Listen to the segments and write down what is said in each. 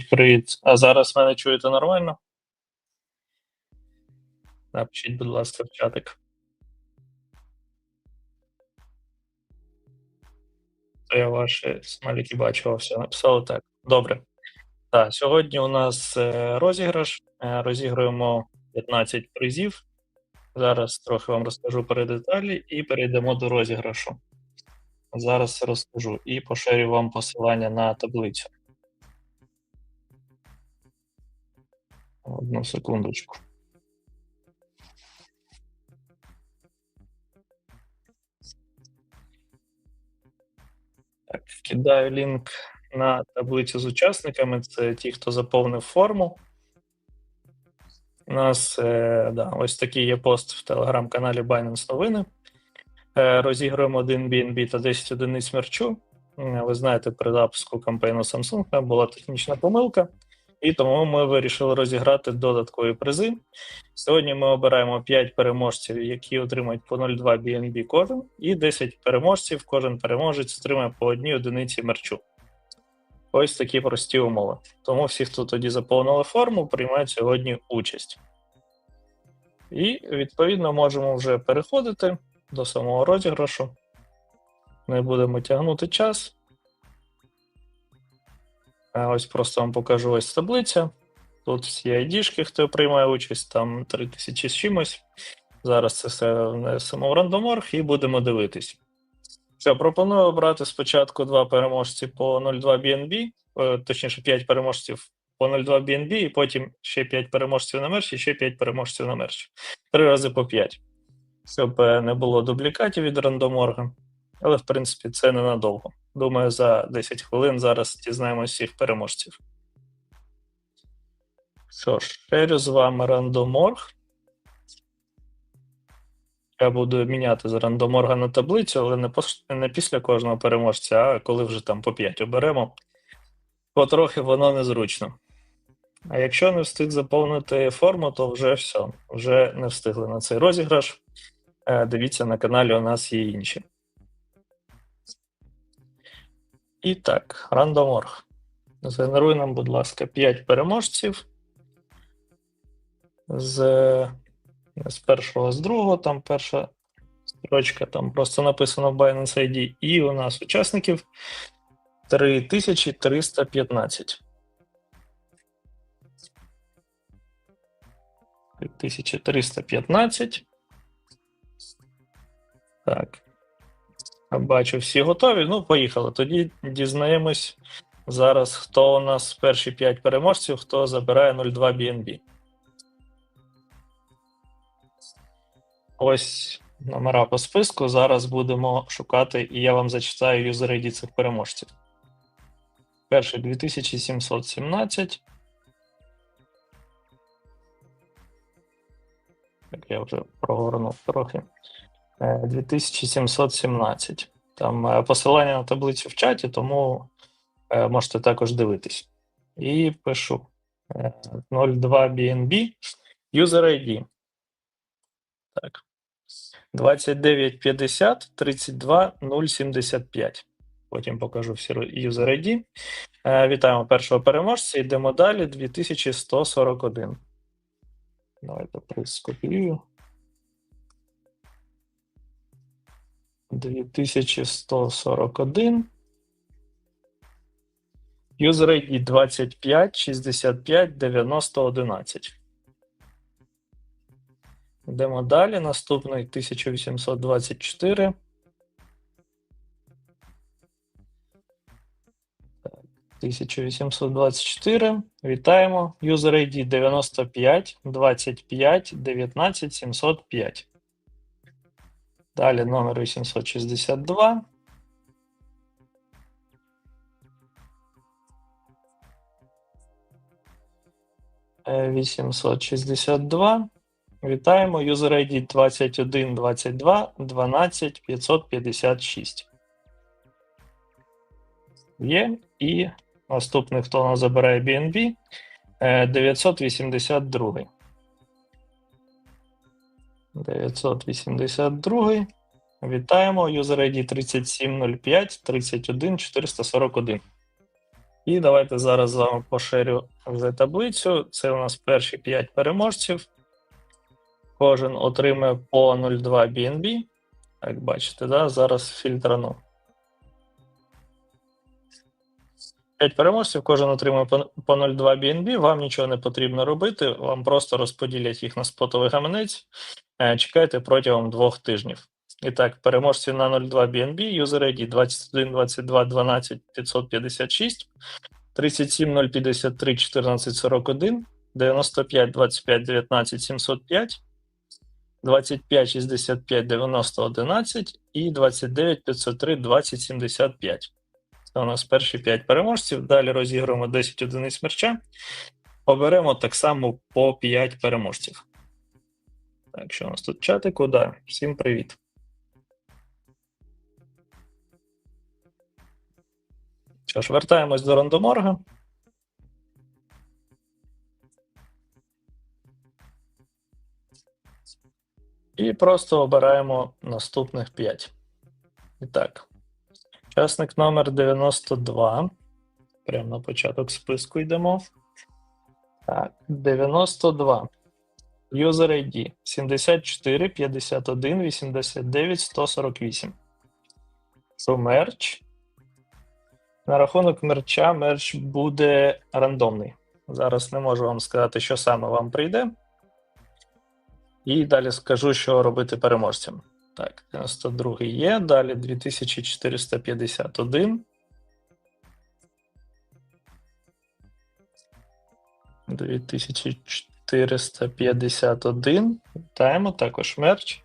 Привіт. А зараз мене чуєте нормально? Напишіть, будь ласка, в чатик. То я ваші смайлики бачу, все написали так. Добре. Так, сьогодні у нас е, розіграш. Е, Розіграємо 15 призів. Зараз трохи вам розкажу про деталі і перейдемо до розіграшу. Зараз розкажу і поширю вам посилання на таблицю. Одну секундочку. Так, кидаю лінк на таблицю з учасниками. Це ті, хто заповнив форму. У нас е, да, ось такий є пост в телеграм-каналі Binance Новини. Е, розігруємо 1 BNB та 10 одиниць мерчу. Е, Ви знаєте, при запуску кампейну Samsung була технічна помилка, і тому ми вирішили розіграти додаткові призи. Сьогодні ми обираємо 5 переможців, які отримають по 0,2 BNB кожен, і 10 переможців. Кожен переможець отримає по одній одиниці мерчу. Ось такі прості умови. Тому всі, хто тоді заповнили форму, приймають сьогодні участь. І, відповідно, можемо вже переходити до самого розіграшу. Не будемо тягнути час. А Ось просто вам покажу ось таблиця. Тут всі айдішки, хто приймає участь, там 3000 з чимось. Зараз це все внесемо в рандоморг і будемо дивитись. Все, пропоную обрати спочатку два переможці по 0,2 BNB, е, точніше, 5 переможців по 0,2 BNB, і потім ще 5 переможців на мерчі, ще 5 переможців на мерчі. Три рази по 5. Щоб е, не було дублікатів від рандоморга. Але, в принципі, це ненадовго. Думаю, за 10 хвилин зараз дізнаємося всіх переможців. Що ж, шерю з вами рандоморг. Я буду міняти з рандоморга на таблицю, але не, пос... не після кожного переможця, а коли вже там по 5 оберемо. Потрохи воно незручно. А якщо не встиг заповнити форму, то вже все. Вже не встигли на цей розіграш. Е, Дивіться, на каналі у нас є інші. І так, рандоморг. Згенеруй нам, будь ласка, 5 переможців. З, з першого, з другого, там перша строчка, там просто написано Binance ID. І у нас учасників 3315. 3315. Так. Бачу, всі готові. Ну, поїхали. Тоді дізнаємось зараз, хто у нас перші 5 переможців, хто забирає 0,2 BNB. Ось номера по списку. Зараз будемо шукати, і я вам зачитаю юзер цих переможців. Перший 2717. Так, я вже прогорнув трохи. Е, 2717. Там е, посилання на таблицю в чаті, тому е, можете також дивитись. І пишу е, 02 BNB User ID. Так. 2950 32 075. Потім покажу всі user ID. Е, Вітаємо першого переможця. Йдемо далі. 2141. Давайте приз. 2141. User ID 25 65 90 11. Йдемо далі. Наступний 1824. Так, 1824. Вітаємо. User ID 95 25 19 705. Далі номер 862. Е, 862. Вітаємо. User ID 21 22 12 556. Є. І наступний, хто у нас забирає BNB, е, 982. 982. Вітаємо. User ID 3705 31 441. І давайте зараз з вами поширю вже таблицю. Це у нас перші 5 переможців. Кожен отримає по 0,2 BNB. Як бачите, да? зараз фільтрану. 5 переможців, кожен отримує по 0,2 BNB, вам нічого не потрібно робити, вам просто розподілять їх на спотовий гаманець. Е, чекайте протягом двох тижнів. І так, переможці на 0,2 BNB, user ID 21 22 12 556, 37 053 14 41, 95 25 19 705, 25 65 90 11 і 29 503 20 75. Це у нас перші 5 переможців. Далі розіграємо 10 одиниць мерча. Оберемо так само по 5 переможців. Так, що у нас тут чатику? Да. Всім привіт. Що ж, вертаємось до рандоморга. І просто обираємо наступних 5. І так. Учасник номер 92. Прямо на початок списку йдемо. Так, 92. User ID 74 51 89 148. So мерч. На рахунок мерча, мерч буде рандомний. Зараз не можу вам сказати, що саме вам прийде. І далі скажу, що робити переможцям. Так, 92 є. Далі 2451. 2451. Вітаємо, також мерч.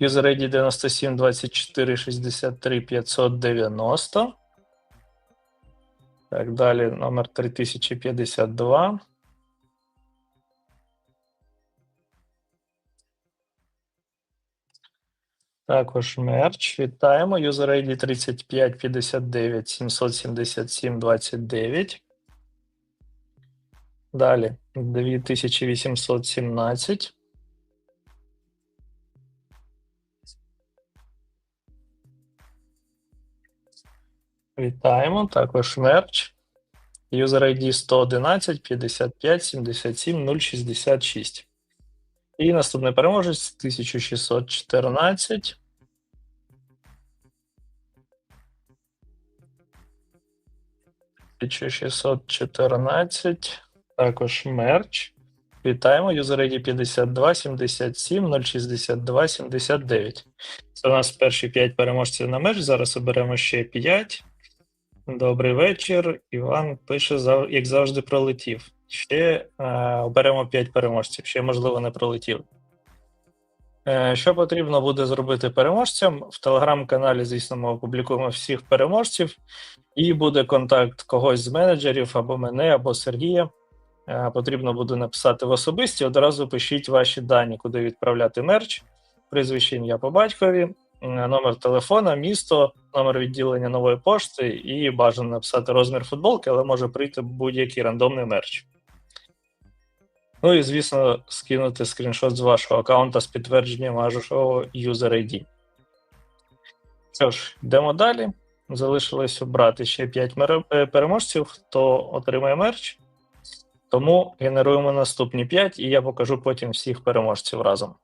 User ID 97 24 63 590. Так, далі номер 3052. Також мерч. Вітаємо. User ID 35 59 777 29. Далі 2817. Вітаємо. Також мерч. User ID 111 55 77 066. І наступний переможець 1614. Тисяча шістсот. Також мерч. Вітаємо. User ID 52 77 062 79. Це у нас перші 5 переможців на мерч. Зараз оберемо ще 5. Добрий вечір. Іван пише, як завжди, пролетів. Ще е, оберемо 5 переможців, ще, можливо, не пролетів. Е, Що потрібно буде зробити переможцям? В телеграм-каналі, звісно, ми опублікуємо всіх переможців, і буде контакт когось з менеджерів або мене, або Сергія. Е, Потрібно буде написати в особисті. Одразу пишіть ваші дані, куди відправляти мерч, прізвище ім'я по батькові, номер телефона, місто, номер відділення нової пошти і бажано написати розмір футболки, але може прийти будь-який рандомний мерч. Ну і, звісно, скинути скріншот з вашого аккаунта з підтвердженням вашого user ID. Що ж, йдемо далі. Залишилось обрати ще 5 е, переможців, хто отримає мерч. Тому генеруємо наступні 5, і я покажу потім всіх переможців разом.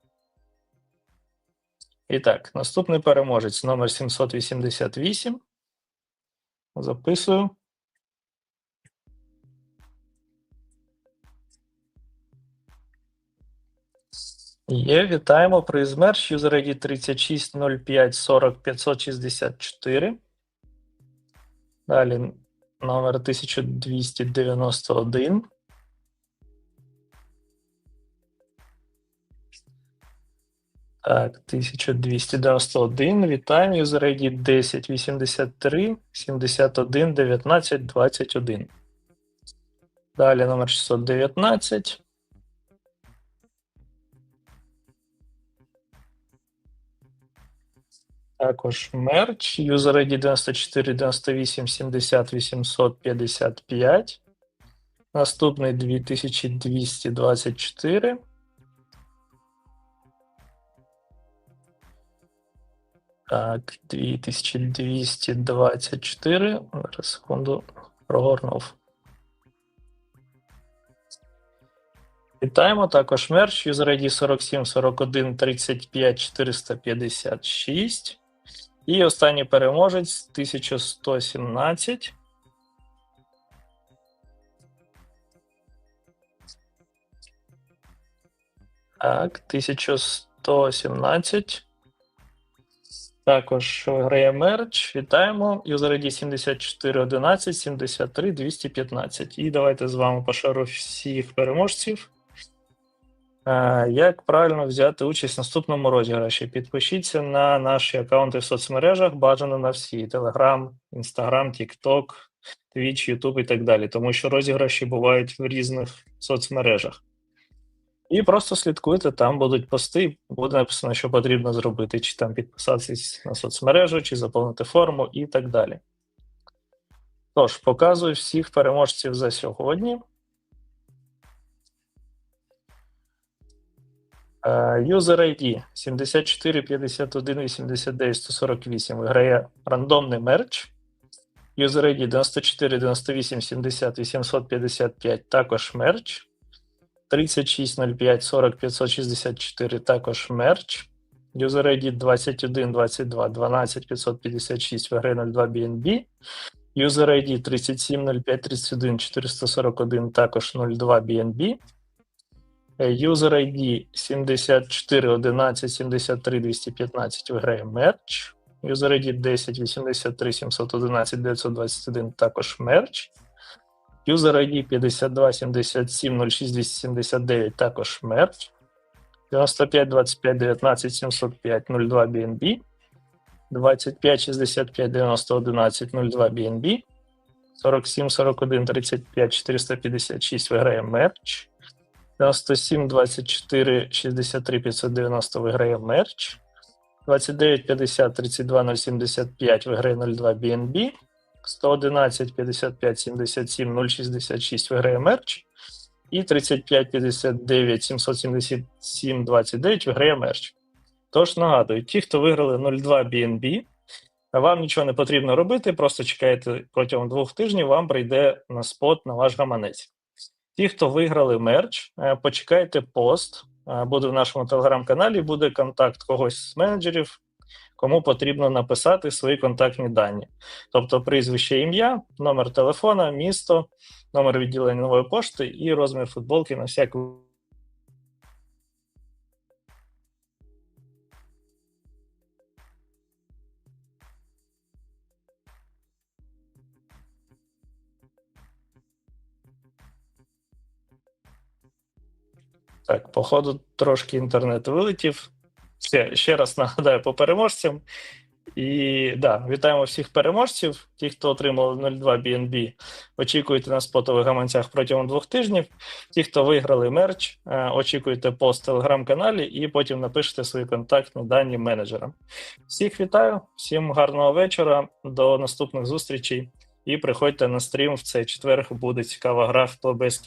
І так, наступний переможець номер 788. Записую. Є, вітаємо. Приз мерч, user ID 3605 40 564. Далі номер 1291. Так, 1291. Вітаємо. ID 1083 71 19 21. Далі номер 619. Також мерч. User ID 94 98 70 855. Наступний 2224. Так, 2224. Зараз секунду. прогорнув. Вітаємо також мерч user ID 47 41 35 456. І останній переможець 1117. Так, 1117. Також грає мерч. Вітаємо. User ID 7411 73 215. І давайте з вами пошару всіх переможців. Е, Як правильно взяти участь в наступному розіграші? Підпишіться на наші аккаунти в соцмережах, бажано на всі: Telegram, Instagram, TikTok, Twitch, YouTube і так далі, тому що розіграші бувають в різних соцмережах. І просто слідкуйте, там будуть пости, буде написано, що потрібно зробити, чи там підписатись на соцмережу, чи заповнити форму і так далі. Тож, показую всіх переможців за сьогодні. Е, User ID 74 51 89 148 виграє рандомний мерч. User ID 94 98 70 855 також мерч. 3605 40 564 також мерч. User ID 21 22 12 556 виграє 02 BNB. User ID 37 05 31 441 також 02 BNB. User ID 74 11 73 215 виграє мерч. User ID 10 83 711 921 також мерч. User ID 52 77 06 279 також мерч. 95 25 19 705 02 BNB. 25 65 90 11 02 BNB. 47 41 35 456 виграє мерч. 97 24 63 590 виграє мерч. 29 50 32 075 виграє 02 BNB. 111 55 77 066 виграє мерч. І 35 59 777 29 виграє мерч. Тож нагадую, ті, хто виграли 02 BNB, вам нічого не потрібно робити, просто чекайте протягом двох тижнів, вам прийде на спот на ваш гаманець. Ті, хто виграли мерч, е, почекайте пост. е, Буде в нашому телеграм-каналі, буде контакт когось з менеджерів, кому потрібно написати свої контактні дані. Тобто прізвище, ім'я, номер телефона, місто, номер відділення нової пошти і розмір футболки на всяк Так, походу, трошки інтернет вилетів. Ще, ще раз нагадаю по переможцям. І да, вітаємо всіх переможців. Ті, хто отримали 02 BNB, очікуйте на спотових гаманцях протягом двох тижнів. Ті, хто виграли мерч, е, очікуйте пост в телеграм-каналі і потім напишете свої контактні дані менеджерам. Всіх вітаю, всім гарного вечора, до наступних зустрічей. І приходьте на стрім в цей четвер. Буде цікава гра, хто без.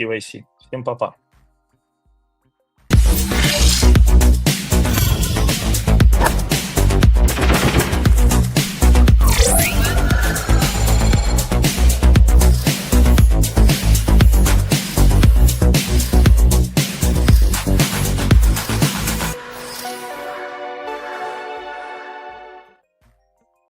Всім па-па.